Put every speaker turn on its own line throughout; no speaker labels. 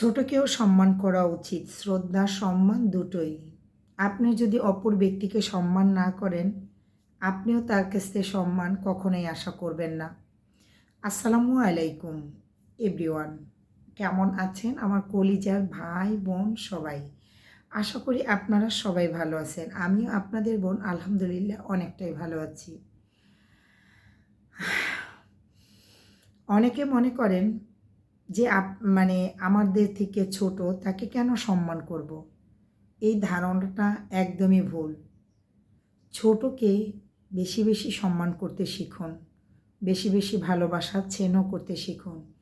ছোটকেও সম্মান করা উচিত, শ্রদ্ধা, সম্মান দুটোই। আপনি যদি অপর ব্যক্তিকে সম্মান না করেন, আপনিও তার কাছ থেকে সম্মান কখনোই আশা করবেন না। আসসালামু আলাইকুম, এভরিওয়ান। কেমন আছেন আমার কলিজার ভাই বোন সবাই? আশা করি আপনারা সবাই ভালো আছেন। আমিও আপনাদের বোন, আলহামদুলিল্লাহ, অনেকটাই ভালো আছি। অনেকে মনে করেন যে মানে আমাদের থেকে ছোট, তাকে কেন সম্মান করব। এই ধারণাটা একদমই ভুল। ছোটকে বেশি বেশি সম্মান করতে শিখুন, বেশি বেশি ভালোবাসা চেনও করতে শিখুন।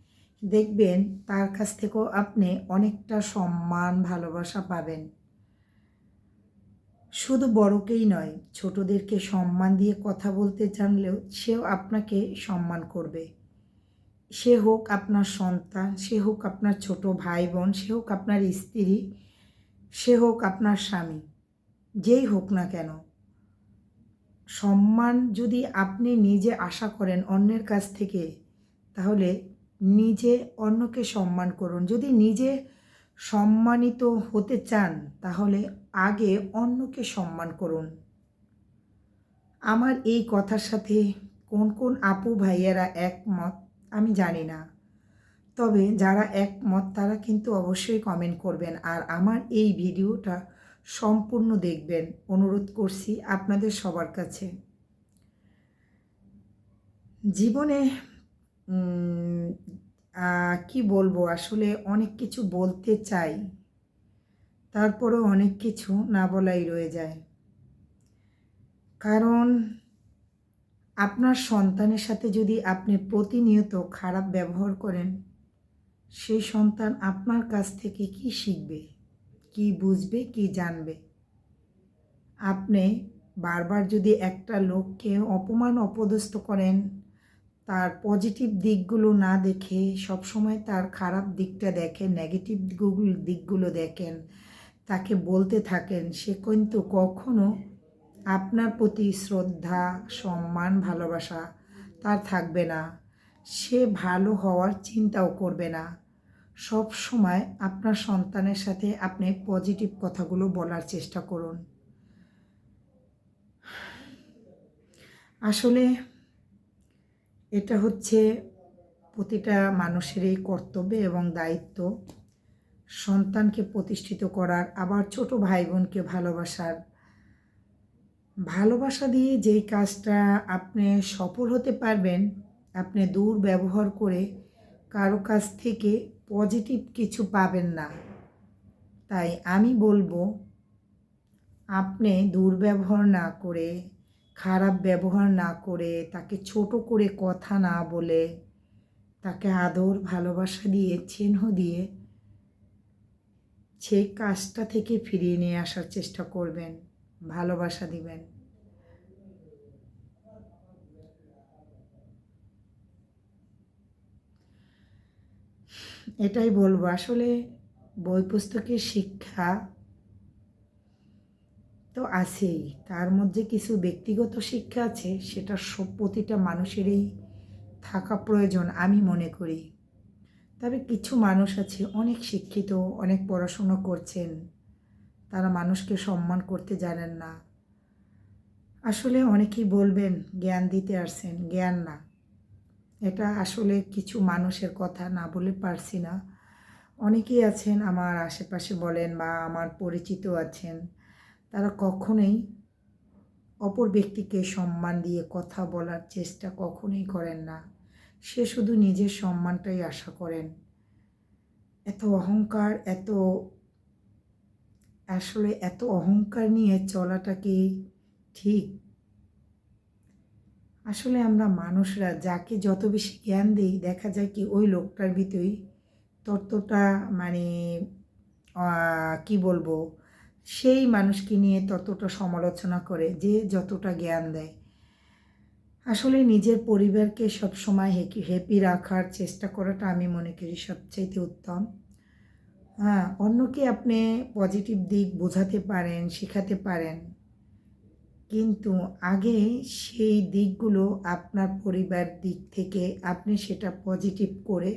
দেখবেন তার কাছ থেকেও আপনি অনেকটা সম্মান, ভালোবাসা পাবেন। শুধু বড়কেই নয়, ছোটদেরকে সম্মান দিয়ে কথা বলতে জানলেও সেও আপনাকে সম্মান করবে। সে হোক আপনার সন্তান, সে হোক আপনার ছোট ভাই বোন সে হোক আপনার স্ত্রী, সে হোক আপনার স্বামী, যেই হোক না কেন। সম্মান যদি আপনি নিজে আশা করেন অন্যের কাছ থেকে, তাহলে নিজে অন্যকে সম্মান করুন। যদি নিজে সম্মানিত হতে চান, তাহলে আগে অন্যকে সম্মান করুন। আমার এই কথার সাথে কোন কোন আপু ভাইয়েরা একমত? আমি জানি না। তবে যারা একমত, তারা কিন্তু অবশ্যই কমেন্ট করবেন আর আমার এই ভিডিওটা সম্পূর্ণ দেখবেন। অনুরোধ করছি আপনাদের সবার কাছে। জীবনে কি বলব? আসলে অনেক কিছু বলতে চাই, তারপরেও অনেক কিছু না বলাই রয়ে যায়। কারণ আপনার সন্তানের সাথে যদি আপনি প্রতিনিয়ত খারাপ ব্যবহার করেন, সেই সন্তান আপনার কাছ থেকে কি শিখবে? কি বুঝবে? কি জানবে? আপনি বারবার যদি একটা লোককে অপমান, অপদস্থ করেন, তার পজিটিভ দিকগুলো না দেখে সবসময় তার খারাপ দিকটা দেখেন নেগেটিভ দিকগুলো দেখেন, তাকে বলতে থাকেন, সে কিন্তু কখনো আপনার প্রতি শ্রদ্ধা, সম্মান, ভালোবাসা তার থাকবে না। সে ভালো হওয়ার চিন্তাও করবে না। সব সময় আপনার সন্তানের সাথে আপনি পজিটিভ কথাগুলো বলার চেষ্টা করুন। আসলে এটা হচ্ছে প্রতিটা মানুষেরই কর্তব্য এবং দায়িত্ব। সন্তানকে প্রতিষ্ঠিত করার, আবার ছোট ভাই বোনকে ভালোবাসার ভালোবাসা দিয়ে যেই কাজটা আপনি সফল হতে পারবেন, আপনি দূর ব্যবহার করে কারও কাছ থেকে পজিটিভ কিছু পাবেন না। তাই আমি বলব, আপনি দুর্ব্যবহার না করে, খারাপ ব্যবহার না করে, তাকে ছোট করে কথা না বলে, তাকে আদর, ভালোবাসা দিয়ে, চিহ্ন দিয়ে, সেই কাজটা থেকে ফিরিয়ে নিয়ে আসার চেষ্টা করবেন। ভালোবাসা দিবেন। এটাই বলব, আসলে বই পুস্তকের শিক্ষা তো আছেই, তার মধ্যে কিছু ব্যক্তিগত শিক্ষা আছে, সেটা সব প্রতিটা মানুষেরই থাকা প্রয়োজন আমি মনে করি। তবে কিছু মানুষ আছে, অনেক শিক্ষিত, অনেক পড়াশুনো করছেন। তারা মানুষকে সম্মান করতে জানেন না। আসলে অনেকেই বলবেন, জ্ঞান দিতে আসছেন। জ্ঞান না। এটা আসলে কিছু মানুষের কথা না বলে পারছি না। অনেকেই আছেন, আমার আশেপাশে বলেন বা আমার পরিচিত আছেন। তারা কখনোই অপর ব্যক্তিকে সম্মান দিয়ে কথা বলার চেষ্টা কখনোই করেন না। সে শুধু নিজের সম্মানটাই আশা করেন। এত অহংকার, এত আসলে এত অহংকার নিয়ে চলাটা কি ঠিক? আসলে আমরা মানুষরা যাকে যত বেশি জ্ঞান দিই, দেখা যায় কি ওই লোকটার ভিতরেই ততটা মানে কি বলব, সেই মানুষকে নিয়ে ততটা সমালোচনা করে যে যতটা জ্ঞান দেয়। আসলে নিজের পরিবারকে সবসময় হ্যাপি রাখার চেষ্টা করাটা আমি মনে করি সবচাইতে উত্তম। হ্যাঁ অন্যকে আপনি পজিটিভ দিক বোঝাতে পারেন, শেখাতে পারেন? কিন্তু আগে সেই দিকগুলো আপনার পরিবার দিক থেকে আপনি সেটা পজিটিভ করে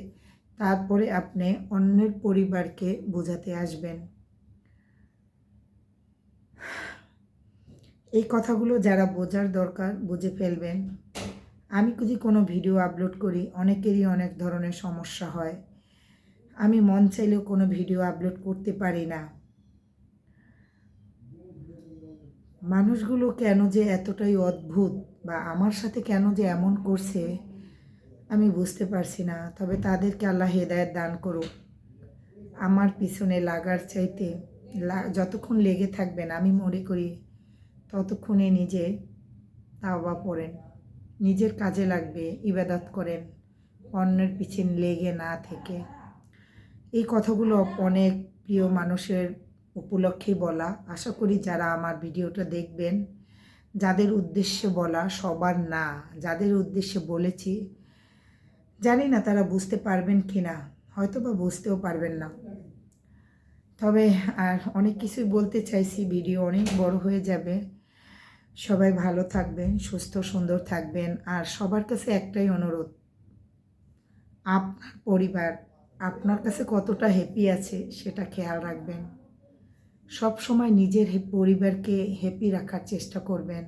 তারপরে আপনি অন্যের পরিবারকে বোঝাতে আসবেন। এই কথাগুলো যারা বোঝার দরকার বুঝে ফেলবেন। আমি যদি কোনো ভিডিও আপলোড করি, অনেকেরই অনেক ধরনের সমস্যা হয়। আমি মন চাইলেও কোনো ভিডিও আপলোড করতে পারি না। মানুষগুলো কেন যে এতটাই অদ্ভুত বা আমার সাথে কেন যে এমন করছে, আমি বুঝতে পারছি না। তবে তাদেরকে আল্লাহ হেদায়ত দান করুক। আমার পিছনে লাগার চাইতে যতক্ষণ লেগে থাকবেন, আমি মনে করি ততক্ষণে নিজে তাওবা পড়েন। নিজের কাজে লাগবে, ইবাদত করেন। অন্যের পিছনে লেগে না থেকে। এই কথাগুলো অনেক প্রিয় মানুষের উপলক্ষেই বলা। আশা করি যারা আমার ভিডিওটা দেখবেন, যাদের উদ্দেশ্যে বলা সবার না, যাদের উদ্দেশ্যে বলেছি, জানি না তারা বুঝতে পারবেন কি না হয়তো বা বুঝতেও পারবেন না। তবে আর অনেক কিছুই বলতে চাইছি, ভিডিও অনেক বড় হয়ে যাবে। সবাই ভালো থাকবেন, সুস্থ, সুন্দর থাকবেন। আর সবার কাছে একটাই অনুরোধ, আপনার পরিবার আপনার কাছে কতটা হ্যাপি আছে সেটা খেয়াল রাখবেন। সব সময় নিজের পরিবারকে হ্যাপি রাখার চেষ্টা করবেন।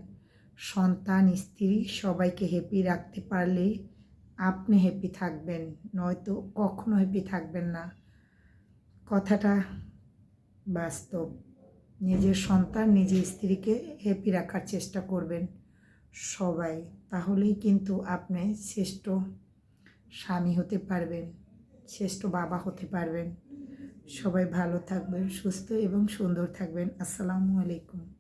সন্তান, স্ত্রী সবাইকে হ্যাপি রাখতে পারলে আপনি হ্যাপি থাকবেন, নয়তো কখনো হ্যাপি থাকবেন না। কথাটা বাস্তব। নিজের সন্তান, নিজের স্ত্রীকে হ্যাপি রাখার চেষ্টা করবেন সবাই। তাহলেই কিন্তু আপনি শ্রেষ্ঠ স্বামী হতে পারবেন। শ্রেষ্ঠ বাবা হতে পারবেন। সবাই ভালো থাকবেন সুস্থ এবং সুন্দর থাকবেন। আসসালামু আলাইকুম।